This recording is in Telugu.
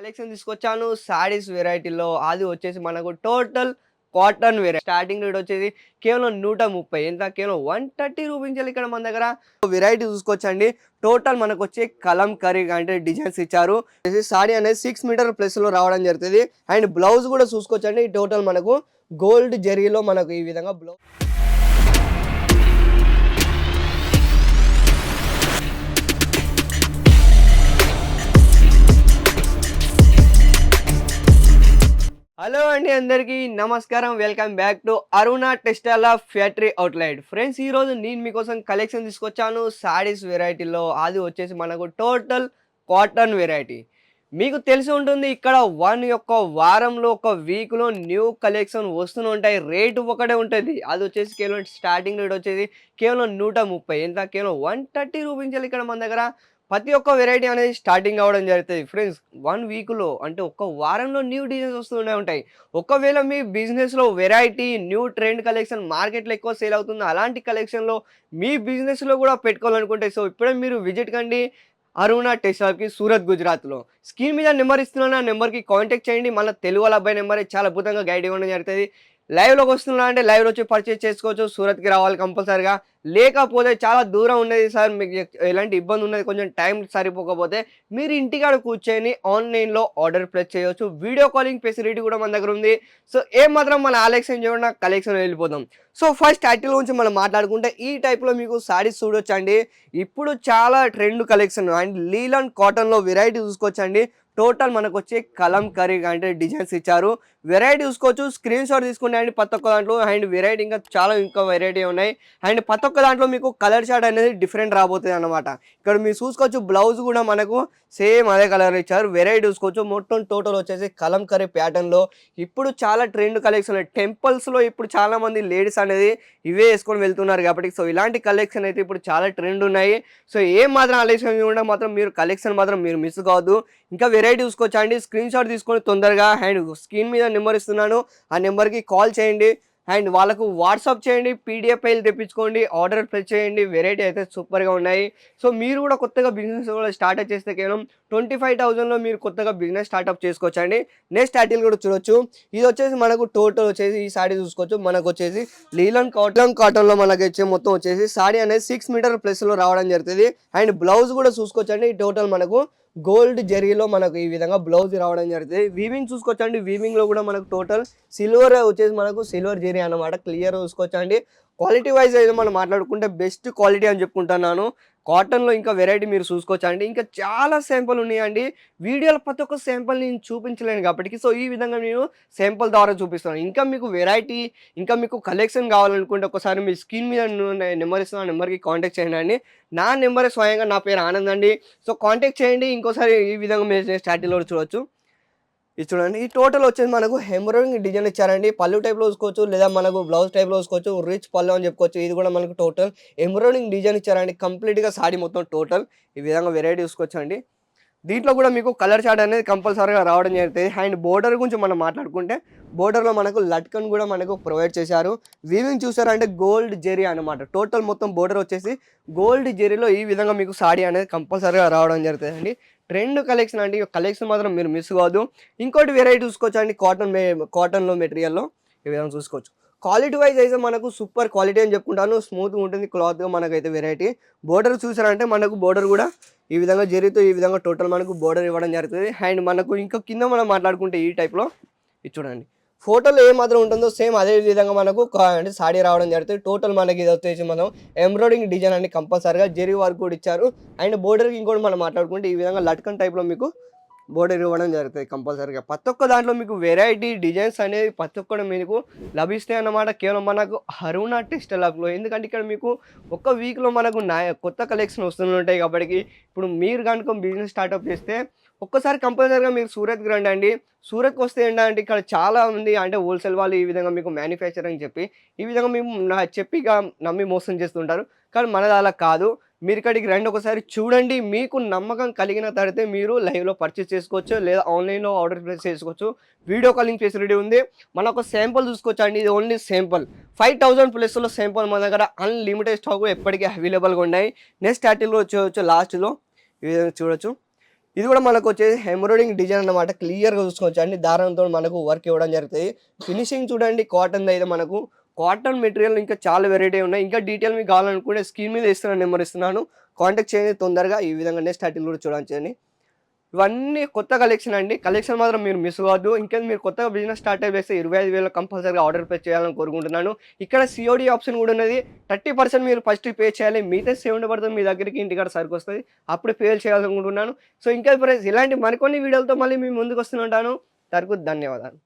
కలెక్షన్ తీసుకొచ్చాను. సారీస్ వెరైటీలో. అది వచ్చేసి మనకు total cotton variety starting rate వచ్చేసి కేవలం నూట ముప్పై. ఎంత? కేవలం వన్ థర్టీ రూపీస్ ఇక్కడ మన దగ్గర. వెరైటీ చూసుకోవచ్చండి. టోటల్ మనకు వచ్చే కలం కర్రీ అంటే డిజైన్స్ ఇచ్చారు. సారీ అనేది సిక్స్ మీటర్ ప్లస్లో రావడం జరుగుతుంది. అండ్ బ్లౌజ్ కూడా చూసుకోవచ్చండి. టోటల్ మనకు గోల్డ్ జరీలో మనకు ఈ విధంగా బ్లౌజ్ హలో అండి అందరికీ నమస్కారం. Welcome back to Aruna textile of factory outlet. Friends ఈ రోజు నేను మీకోసం కలెక్షన్ తీసుకొచ్చాను. సారీస్ వెరైటీలో అది వచ్చేసి మనకు టోటల్ కాటన్ వెరైటీ. మీకు తెలిసి ఉంటుంది ఇక్కడ వన్ యొక్క వారంలో ఒక వీక్లో న్యూ కలెక్షన్ వస్తూనే ఉంటాయి. రేటు ఒకటే ఉంటుంది. అది వచ్చేసి కేవలం స్టార్టింగ్ రేట్ వచ్చేసి కేవలం నూట ముప్పై. ఎంత? కేవలం వన్ థర్టీ రూపీస్ ఇక్కడ మన దగ్గర ప్రతి ఒక్క వెరైటీ అనేది స్టార్టింగ్ అవ్వడం జరుగుతుంది. ఫ్రెండ్స్ వన్ వీక్లో అంటే ఒక్క వారంలో న్యూ డిజైన్స్ వస్తూనే ఉంటాయి. ఒకవేళ మీ బిజినెస్లో వెరైటీ న్యూ ట్రెండ్ కలెక్షన్ మార్కెట్లో ఎక్కువ సేల్ అవుతుంది అలాంటి కలెక్షన్లో మీ బిజినెస్లో కూడా పెట్టుకోవాలనుకుంటే సో ఇప్పుడే మీరు విజిట్ కండి అరుణ టెస్టాప్కి సూరత్ గుజరాత్లో స్క్రీన్ మీద నెంబర్ ఇస్తున్నాను ఆ నెంబర్కి కాంటాక్ట్ చేయండి. మళ్ళీ తెలుగు వాళ్ళ అబ్బాయి నెంబర్ చాలా అద్భుతంగా గైడ్ ఇవ్వడం జరుగుతుంది. లైవ్లోకి వస్తున్నా అంటే లైవ్లో వచ్చి పర్చేస్ చేసుకోవచ్చు. సూరత్కి రావాలి కంపల్సరిగా. లేకపోతే చాలా దూరం ఉన్నది సార్. మీకు ఎలాంటి ఇబ్బంది ఉన్నది కొంచెం టైం సరిపోకపోతే మీరు ఇంటికాడ కూర్చొని ఆన్లైన్లో ఆర్డర్ ప్లేస్ చేయవచ్చు వీడియో కాలింగ్ ఫెసిలిటీ కూడా మన దగ్గర ఉంది. సో ఏ మాత్రం మన ఆలెక్షన్ చేయకుండా కలెక్షన్ వెళ్ళిపోదాం సో ఫస్ట్ టైటిల్ గురించి మనం మాట్లాడుకుంటే ఈ టైప్లో మీకు శారీస్ చూడొచ్చండి. ఇప్పుడు చాలా ట్రెండ్ కలెక్షన్ అండ్ లీలన్ కాటన్లో వెరైటీ చూసుకోవచ్చండి. టోటల్ మనకు వచ్చి కలం కర్రీ అంటే డిజైన్స్ ఇచ్చారు. వెరైటీ చూసుకోవచ్చు స్క్రీన్ షాట్ తీసుకుంటే అండ్ ప్రతి ఒక్క దాంట్లో అండ్ వెరైటీ ఇంకా చాలా ఇంకా వెరైటీ ఉన్నాయి. అండ్ ప్రతి ఒక్క దాంట్లో మీకు కలర్ షాట్ అనేది డిఫరెంట్ రాబోతుంది అనమాట ఇక్కడ మీరు చూసుకోవచ్చు బ్లౌజ్ కూడా మనకు సేమ్ అదే కలర్ ఇచ్చారు. వెరైటీ చూసుకోవచ్చు మొత్తం టోటల్ వచ్చేసి కలం కర్రీ ప్యాటర్న్లో ఇప్పుడు చాలా ట్రెండ్ కలెక్షన్ టెంపుల్స్లో ఇప్పుడు చాలామంది లేడీస్ అనేది ఇవే వేసుకొని వెళ్తున్నారు కాబట్టి సో ఇలాంటి కలెక్షన్ అయితే ఇప్పుడు చాలా ట్రెండ్ ఉన్నాయి. సో ఏం మాత్రం ఆలస్యం కూడా మాత్రం మీరు కలెక్షన్ మాత్రం మీరు మిస్ కావద్దు. ఇంకా వెరైటీ చూసుకోవచ్చు అండి స్క్రీన్ షాట్ తీసుకొని తొందరగా అండ్ స్క్రీన్ మీద నెంబర్ ఇస్తున్నాను. ఆ నెంబర్కి కాల్ చేయండి. అండ్ వాళ్ళకు వాట్సాప్ చేయండి. పీడిఎఫ్ ఫైల్ తెప్పించుకోండి. ఆర్డర్ ప్లేస్ చేయండి. వెరైటీ అయితే సూపర్గా ఉన్నాయి. సో మీరు కూడా కొత్తగా బిజినెస్ కూడా స్టార్ట్అప్ చేస్తే కేవలం ట్వంటీ ఫైవ్ థౌజండ్లో మీరు కొత్తగా బిజినెస్ స్టార్ట్అప్ చేసుకోవచ్చండి. నెక్స్ట్ టైటిల్ కూడా చూడొచ్చు. ఇది వచ్చేసి మనకు టోటల్ వచ్చేసి ఈ సాడీ చూసుకోవచ్చు. మనకు వచ్చేసి లీలన్ కాటన్. కాటన్లో మనకి వచ్చే మొత్తం వచ్చేసి సాడీ అనేది సిక్స్ మీటర్ ప్లస్లో రావడం జరుగుతుంది. అండ్ బ్లౌజ్ కూడా చూసుకోవచ్చండి. టోటల్ మనకు గోల్డ్ జెరీలో మనకు ఈ విధంగా బ్లౌజ్ రావడం జరుగుతుంది. వీవింగ్ చూసుకోవచ్చండి. వీవింగ్లో కూడా మనకు టోటల్ సిల్వర్ వచ్చేసి మనకు సిల్వర్ జెరీ అన్నమాట. క్లియర్ చూసుకోవచ్చండి. క్వాలిటీ వైజ్ అయితే మనం మాట్లాడుకుంటే బెస్ట్ క్వాలిటీ అని చెప్పుకుంటున్నాను. కాటన్లో ఇంకా వెరైటీ మీరు చూసుకోవచ్చు అండి ఇంకా చాలా శాంపుల్ ఉన్నాయండి. వీడియోలో ప్రతి ఒక్క శాంపుల్ నేను చూపించలేను కాబట్టి సో ఈ విధంగా నేను శాంపుల్ ద్వారా చూపిస్తాను. ఇంకా మీకు వెరైటీ ఇంకా మీకు కలెక్షన్ కావాలనుకుంటే ఒకసారి మీ స్క్రీన్ మీద నెంబర్ ఇస్తాను ఆ నెంబర్కి కాంటాక్ట్ చేయండి అండి. నా నెంబరే స్వయంగా నా పేరు ఆనంద్ అండి. సో కాంటాక్ట్ చేయండి. ఇంకోసారి ఈ విధంగా మీరు స్టార్టింగ్లో చూడొచ్చు. ఇది చూడండి. ఈ టోటల్ వచ్చేసి మనకు హెమరోయింగ్ డిజైన్ ఇచ్చారండి. పళ్ళు టైప్లో చూసుకోవచ్చు లేదా మనకు బ్లౌజ్ టైప్లో చూసుకోవచ్చు రిచ్ పళ్ళు అని చెప్పుకోవచ్చు. ఇది కూడా మనకు టోటల్ ఎంబ్రాయిడింగ్ డిజైన్ ఇచ్చారండి. కంప్లీట్గా సాడీ మొత్తం టోటల్ ఈ విధంగా వెరైటీ చూసుకోవచ్చు అండి దీంట్లో కూడా మీకు కలర్ చార్ట్ అనేది కంపల్సరీగా రావడం జరుగుతుంది అండ్ బోర్డర్ గురించి మనం మాట్లాడుకుంటే బోర్డర్లో మనకు లట్కన్ కూడా మనకు ప్రొవైడ్ చేశారు. వీవింగ్ చూసారంటే గోల్డ్ జెరీ అనమాట టోటల్ మొత్తం బోర్డర్ వచ్చేసి గోల్డ్ జెరీలో ఈ విధంగా మీకు సాడీ అనేది కంపల్సరీగా రావడం జరుగుతుంది అండి ట్రెండ్ కలెక్షన్ అంటే కలెక్షన్ మాత్రం మీరు మిస్ కావద్దు. ఇంకోటి వెరైటీ చూసుకోవచ్చు అండి కాటన్ మే కాటన్లో మెటీరియల్లో ఈ విధంగా చూసుకోవచ్చు. క్వాలిటీ వైజ్ అయితే మనకు సూపర్ క్వాలిటీ అని చెప్పుకుంటాను. స్మూత్గా ఉంటుంది క్లాత్గా మనకైతే వెరైటీ బోర్డర్ చూసారంటే మనకు బోర్డర్ కూడా ఈ విధంగా జరిగితే ఈ విధంగా టోటల్ మనకు బోర్డర్ ఇవ్వడం జరుగుతుంది. అండ్ మనకు ఇంకా కింద మనం మాట్లాడుకుంటే ఈ టైప్లో ఇది చూడండి. ఫోటోలో ఏ మాత్రం ఉంటుందో సేమ్ అదే విధంగా మనకు అంటే సాడీ రావడం జరుగుతుంది టోటల్ మనకి ఇది వచ్చేసి మనం ఎంబ్రాయిడింగ్ డిజైన్ అని కంపల్సరీగా జెరీ వర్క్ కూడా ఇచ్చారు. అండ్ బోర్డర్కి ఇంకోటి మనం మాట్లాడుకుంటే ఈ విధంగా లట్కన్ టైప్లో మీకు బోర్డర్ ఇవ్వడం జరుగుతుంది కంపల్సరీగా. ప్రతి ఒక్క దాంట్లో మీకు వెరైటీ డిజైన్స్ అనేది ప్రతి ఒక్కటి మీకు లభిస్తాయి అన్నమాట. కేవలం మనకు అరుణ టెస్ట్ హబ్లో ఎందుకంటే ఇక్కడ మీకు ఒక్క వీక్లో మనకు నా కొత్త కలెక్షన్ వస్తుంటాయి ఉంటాయి కాబట్టి ఇప్పుడు మీరు కనుక బిజినెస్ స్టార్ట్అప్ చేస్తే ఒక్కసారి కంపల్సరీగా మీరు సూరత్కి రండి అండి. సూరత్కి వస్తే ఏంటంటే ఇక్కడ చాలా మంది అంటే హోల్సేల్ వాళ్ళు ఈ విధంగా మీకు మ్యానుఫ్యాక్చరింగ్ చెప్పి ఈ విధంగా మేము చెప్పి ఇక నమ్మి మోసం చేస్తుంటారు. కానీ మనది అలా కాదు. మీరు ఇక్కడికి రండి ఒకసారి చూడండి. మీకు నమ్మకం కలిగిన తడితే మీరు లైవ్లో పర్చేస్ చేసుకోవచ్చు లేదా ఆన్లైన్లో ఆర్డర్ ప్లేస్ చేసుకోవచ్చు. వీడియో కాలింగ్ ఫెసిలిటీ ఉంది. మన ఒక శాంపుల్ చూసుకోవచ్చు అండి? ఇది ఓన్లీ శాంపుల్ ఫైవ్ థౌసండ్ ప్లస్లో శాంపుల్ మన దగ్గర అన్లిమిటెడ్ స్టాక్ ఎప్పటికీ అవైలబుల్గా ఉన్నాయి. నెక్స్ట్ ఆర్టిల్లో వచ్చేవచ్చు లాస్ట్లో ఈ విధంగా చూడొచ్చు. ఇది కూడా మనకు వచ్చేసి హెమరోడింగ్ డిజైన్ అన్నమాట. క్లియర్గా చూసుకోవచ్చు. అండి దారంతో మనకు వర్క్ ఇవ్వడం జరుగుతుంది. ఫినిషింగ్ చూడండి కాటన్ అయితే మనకు కాటన్ మెటీరియల్ ఇంకా చాలా వెరైటీ ఉన్నాయి. ఇంకా డీటెయిల్ మీకు కావాలనుకుంటే స్క్రీన్ మీద ఇస్తున్నాను నెంబర్ ఇస్తున్నాను. కాంటాక్ట్ చేయండి తొందరగా. ఈ విధంగా నెక్స్ట్ టైటిల్ కూడా చూడండి. ఇవన్నీ కొత్త కలెక్షన్ అండి. కలెక్షన్ మాత్రం మీరు మిస్ కావద్దు. ఇంకా మీరు కొత్తగా బిజినెస్ స్టార్ట్ చేస్తే ఇరవై ఐదు వేలు కంపల్సరీగా ఆర్డర్ పే చేయాలని కోరుకుంటున్నాను. ఇక్కడ సిఓడి ఆప్షన్ కూడా ఉన్నది. థర్టీ పర్సెంట్ మీరు ఫస్ట్ పే చేయాలి. మిగతా సెవెంటీ పడుతుంది మీ దగ్గరికి ఇంటికాడ సరికి వస్తుంది. అప్పుడు పే చేయాలనుకుంటున్నాను. సో ఇంకా ఫ్రెండ్స్ ఇలాంటి మరికొన్ని వీడియోలతో మళ్ళీ మీ ముందుకు వస్తుంటాను తరకు ధన్యవాదాలు.